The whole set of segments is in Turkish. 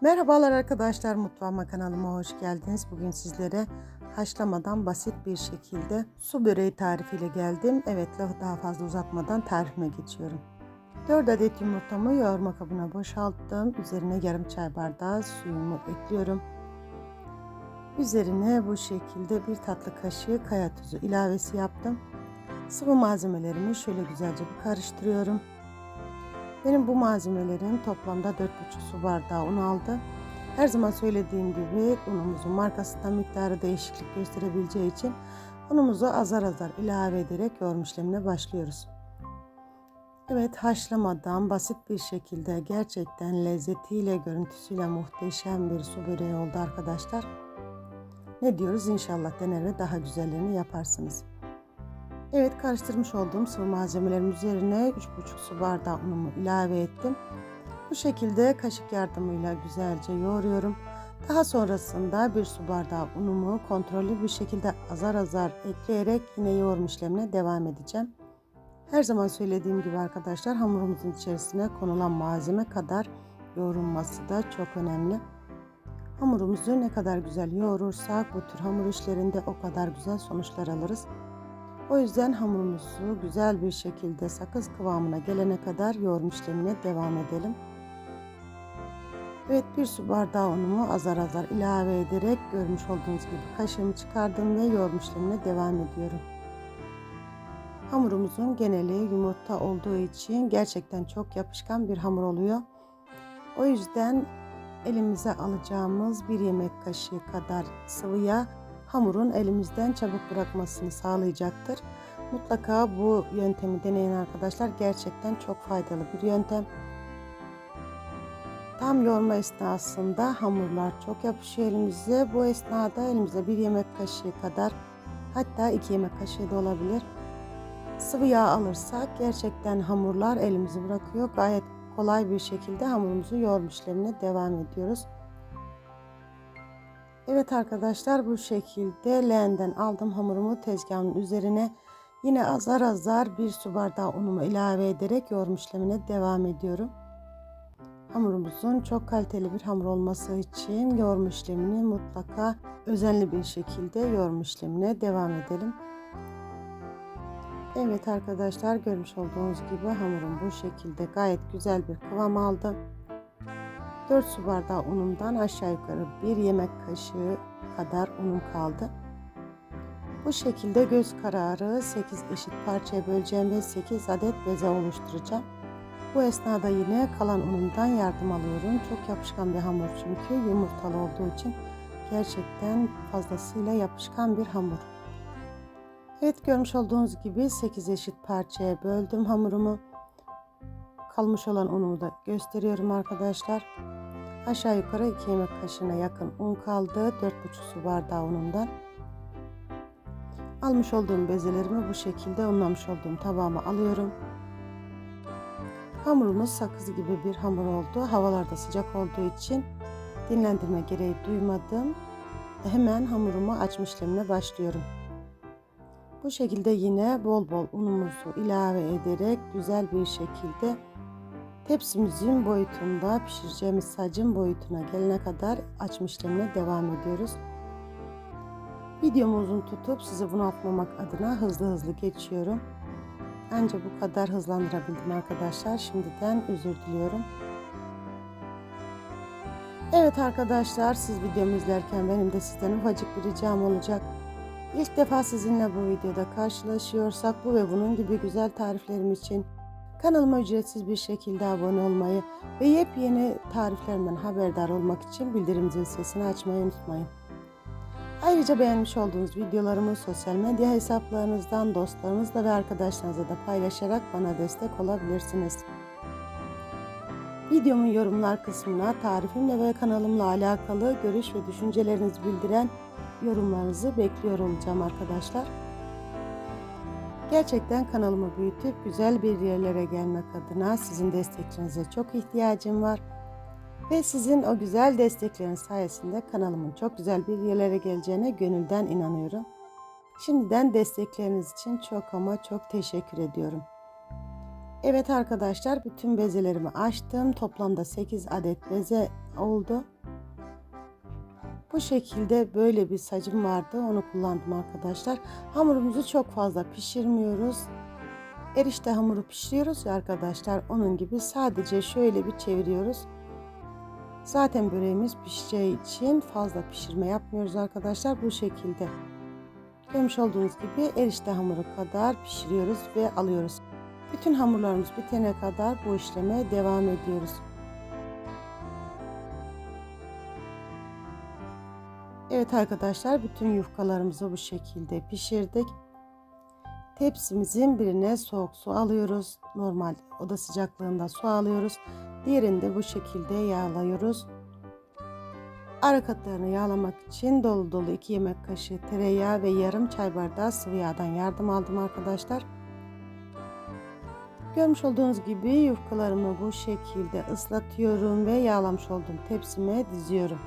Merhabalar arkadaşlar mutfağıma kanalıma hoş geldiniz. Bugün sizlere haşlamadan basit bir şekilde su böreği tarifiyle geldim. Evet lafı daha fazla uzatmadan tarifime geçiyorum. 4 adet yumurtamı yoğurma kabına boşalttım. Üzerine yarım çay bardağı suyumu ekliyorum. Üzerine bu şekilde bir tatlı kaşığı kaya tuzu ilavesi yaptım. Sıvı malzemelerimi şöyle güzelce bir karıştırıyorum. Benim bu malzemelerim toplamda 4,5 su bardağı un aldı. Her zaman söylediğim gibi unumuzun markasında miktarı değişiklik gösterebileceği için unumuzu azar azar ilave ederek yoğurma işlemine başlıyoruz. Evet haşlamadan basit bir şekilde gerçekten lezzetiyle görüntüsüyle muhteşem bir su böreği oldu arkadaşlar. Ne diyoruz inşallah dener ve daha güzellerini yaparsınız. Evet karıştırmış olduğum sıvı malzemelerin üzerine 3,5 su bardağı unumu ilave ettim. Bu şekilde kaşık yardımıyla güzelce yoğuruyorum. Daha sonrasında bir su bardağı unumu kontrollü bir şekilde azar azar ekleyerek yine yoğurma işlemine devam edeceğim. Her zaman söylediğim gibi arkadaşlar hamurumuzun içerisine konulan malzeme kadar yoğrulması da çok önemli. Hamurumuzu ne kadar güzel yoğurursak bu tür hamur işlerinde o kadar güzel sonuçlar alırız. O yüzden hamurumuzu güzel bir şekilde sakız kıvamına gelene kadar yoğurma işlemine devam edelim. Evet bir su bardağı unumu azar azar ilave ederek görmüş olduğunuz gibi kaşığımı çıkardım ve yoğurma işlemine devam ediyorum. Hamurumuzun geneli yumurta olduğu için gerçekten çok yapışkan bir hamur oluyor. O yüzden elimize alacağımız bir yemek kaşığı kadar sıvıya hamurun elimizden çabuk bırakmasını sağlayacaktır. Mutlaka bu yöntemi deneyin arkadaşlar. Gerçekten çok faydalı bir yöntem. Tam yoğurma esnasında hamurlar çok yapışıyor elimize. Bu esnada elimize bir yemek kaşığı kadar hatta iki yemek kaşığı da olabilir. Sıvı yağ alırsak gerçekten hamurlar elimizi bırakıyor. Gayet kolay bir şekilde hamurumuzu yoğurma işlemine devam ediyoruz. Evet arkadaşlar bu şekilde leğenden aldım hamurumu tezgahın üzerine yine azar azar bir su bardağı unumu ilave ederek yoğurma işlemine devam ediyorum. Hamurumuzun çok kaliteli bir hamur olması için yoğurma işlemini mutlaka özenli bir şekilde yoğurma işlemine devam edelim. Evet arkadaşlar görmüş olduğunuz gibi hamurum bu şekilde gayet güzel bir kıvam aldı. 4 su bardağı unumdan aşağı yukarı 1 yemek kaşığı kadar unum kaldı. Bu şekilde göz kararı 8 eşit parçaya böleceğim ve 8 adet beze oluşturacağım. Bu esnada yine kalan unumdan yardım alıyorum. Çok yapışkan bir hamur çünkü yumurtalı olduğu için gerçekten fazlasıyla yapışkan bir hamur. Evet görmüş olduğunuz gibi 8 eşit parçaya böldüm hamurumu. Kalmış olan unumu da gösteriyorum arkadaşlar. Aşağı yukarı 2 yemek kaşığına yakın un kaldı. 4,5 su bardağı unundan. Almış olduğum bezelerimi bu şekilde unlamış olduğum tabağıma alıyorum. Hamurumuz sakız gibi bir hamur oldu. Havalarda sıcak olduğu için dinlendirme gereği duymadım. Hemen hamurumu açma işlemine başlıyorum. Bu şekilde yine bol bol unumuzu ilave ederek güzel bir şekilde tepsimizin boyutunda pişireceğimiz sacın boyutuna gelene kadar açma işlemine devam ediyoruz. Videomu uzun tutup sizi bunaltmamak adına hızlı hızlı geçiyorum. Ancak bu kadar hızlandırabildim arkadaşlar. Şimdiden özür diliyorum. Evet arkadaşlar siz videomu izlerken benim de sizden ufacık bir ricam olacak. İlk defa sizinle bu videoda karşılaşıyorsak bu ve bunun gibi güzel tariflerim için kanalıma ücretsiz bir şekilde abone olmayı ve yepyeni tariflerimden haberdar olmak için bildirim zil sesini açmayı unutmayın. Ayrıca beğenmiş olduğunuz videolarımı sosyal medya hesaplarınızdan dostlarınızla ve arkadaşlarınızla da paylaşarak bana destek olabilirsiniz. Videomun yorumlar kısmına tarifimle ve kanalımla alakalı görüş ve düşüncelerinizi bildiren yorumlarınızı bekliyor olacağım arkadaşlar. Gerçekten kanalımı büyütüp güzel bir yerlere gelmek adına sizin desteklerinize çok ihtiyacım var. Ve sizin o güzel destekleriniz sayesinde kanalımın çok güzel bir yerlere geleceğine gönülden inanıyorum. Şimdiden destekleriniz için çok ama çok teşekkür ediyorum. Evet arkadaşlar bütün bezelerimi açtım. Toplamda 8 adet beze oldu. Bu şekilde böyle bir sacım vardı. Onu kullandım arkadaşlar. Hamurumuzu çok fazla pişirmiyoruz. Erişte hamuru pişiriyoruz ya arkadaşlar. Onun gibi sadece şöyle bir çeviriyoruz. Zaten böreğimiz pişeceği için fazla pişirme yapmıyoruz arkadaşlar. Bu şekilde. Görmüş olduğunuz gibi erişte hamuru kadar pişiriyoruz ve alıyoruz. Bütün hamurlarımız bitene kadar bu işleme devam ediyoruz. Evet arkadaşlar bütün yufkalarımızı bu şekilde pişirdik. Tepsimizin birine soğuk su alıyoruz. Normal oda sıcaklığında su alıyoruz. Diğerinde bu şekilde yağlıyoruz. Ara katlarını yağlamak için dolu dolu 2 yemek kaşığı tereyağı ve yarım çay bardağı sıvı yağdan yardım aldım arkadaşlar. Görmüş olduğunuz gibi yufkalarımı bu şekilde ıslatıyorum ve yağlamış olduğum tepsime diziyorum.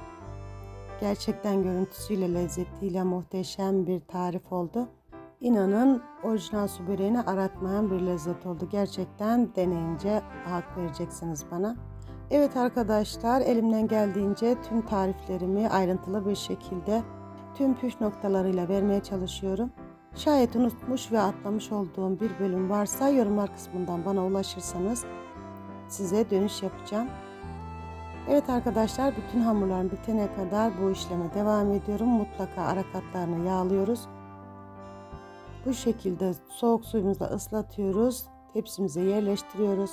Gerçekten görüntüsüyle lezzetiyle muhteşem bir tarif oldu. İnanın orijinal su böreğini aratmayan bir lezzet oldu. Gerçekten deneyince hak vereceksiniz bana. Evet arkadaşlar elimden geldiğince tüm tariflerimi ayrıntılı bir şekilde tüm püf noktalarıyla vermeye çalışıyorum. Şayet unutmuş ve atlamış olduğum bir bölüm varsa yorumlar kısmından bana ulaşırsanız size dönüş yapacağım. Evet arkadaşlar bütün hamurlarım bitene kadar bu işleme devam ediyorum. Mutlaka ara katlarını yağlıyoruz. Bu şekilde soğuk suyumuzla ıslatıyoruz. Tepsimize yerleştiriyoruz.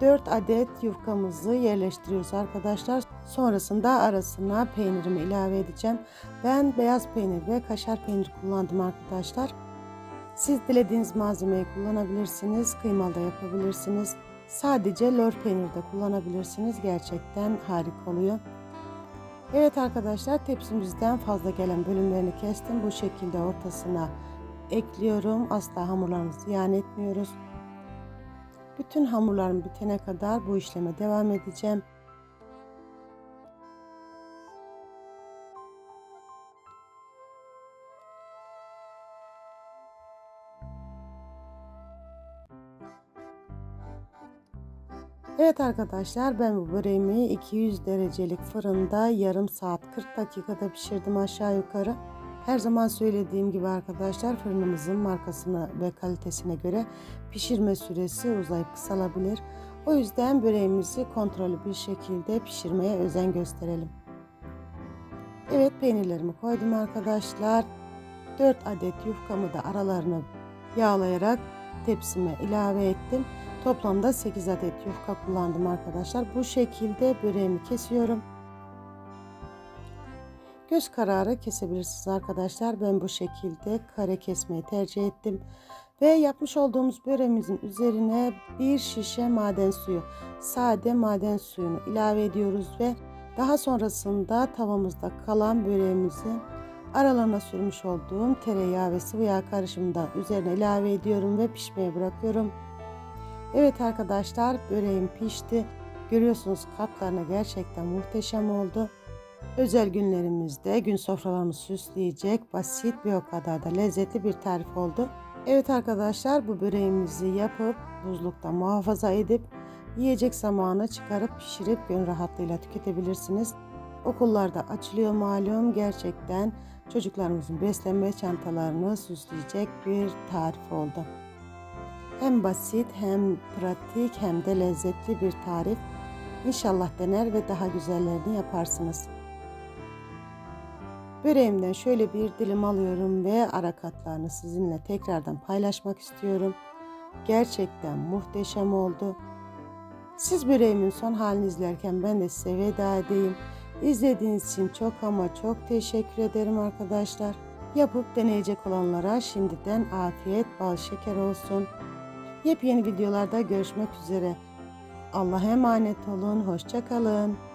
4 adet yufkamızı yerleştiriyoruz arkadaşlar. Sonrasında arasına peynirimi ilave edeceğim. Ben beyaz peynir ve kaşar peynir kullandım arkadaşlar. Siz dilediğiniz malzemeyi kullanabilirsiniz. Kıymalı da yapabilirsiniz. Sadece lor peynir de kullanabilirsiniz. Gerçekten harika oluyor. Evet arkadaşlar tepsimizden fazla gelen bölümlerini kestim. Bu şekilde ortasına ekliyorum. Asla hamurlarımızı ziyan etmiyoruz. Bütün hamurlarım bitene kadar bu işleme devam edeceğim. Evet arkadaşlar ben bu böreğimi 200 derecelik fırında yarım saat 40 dakikada pişirdim aşağı yukarı. Her zaman söylediğim gibi arkadaşlar fırınımızın markasına ve kalitesine göre pişirme süresi uzayıp kısalabilir. O yüzden böreğimizi kontrollü bir şekilde pişirmeye özen gösterelim. Evet peynirlerimi koydum arkadaşlar. 4 adet yufkamı da aralarını yağlayarak tepsime ilave ettim. Toplamda 8 adet yufka kullandım arkadaşlar. Bu şekilde böreğimi kesiyorum. Göz kararı kesebilirsiniz arkadaşlar. Ben bu şekilde kare kesmeyi tercih ettim. Ve yapmış olduğumuz böreğimizin üzerine bir şişe maden suyu, sade maden suyunu ilave ediyoruz ve daha sonrasında tavamızda kalan böreğimizi aralarına sürmüş olduğum tereyağı ve sıvı yağ karışımından üzerine ilave ediyorum ve pişmeye bırakıyorum. Evet arkadaşlar böreğim pişti. Görüyorsunuz katlarına gerçekten muhteşem oldu. Özel günlerimizde gün sofralarımızı süsleyecek basit bir o kadar da lezzetli bir tarif oldu. Evet arkadaşlar bu böreğimizi yapıp buzlukta muhafaza edip yiyecek zamanı çıkarıp pişirip gün rahatlığıyla tüketebilirsiniz. Okullarda açılıyor malum gerçekten çocuklarımızın beslenme çantalarını süsleyecek bir tarif oldu. Hem basit hem pratik hem de lezzetli bir tarif. İnşallah dener ve daha güzellerini yaparsınız. Böreğimden şöyle bir dilim alıyorum ve ara katlarını sizinle tekrardan paylaşmak istiyorum. Gerçekten muhteşem oldu. Siz böreğimin son halini izlerken ben de size veda edeyim. İzlediğiniz için çok ama çok teşekkür ederim arkadaşlar. Yapıp deneyecek olanlara şimdiden afiyet bal şeker olsun. Yepyeni videolarda görüşmek üzere. Allah'a emanet olun. Hoşçakalın.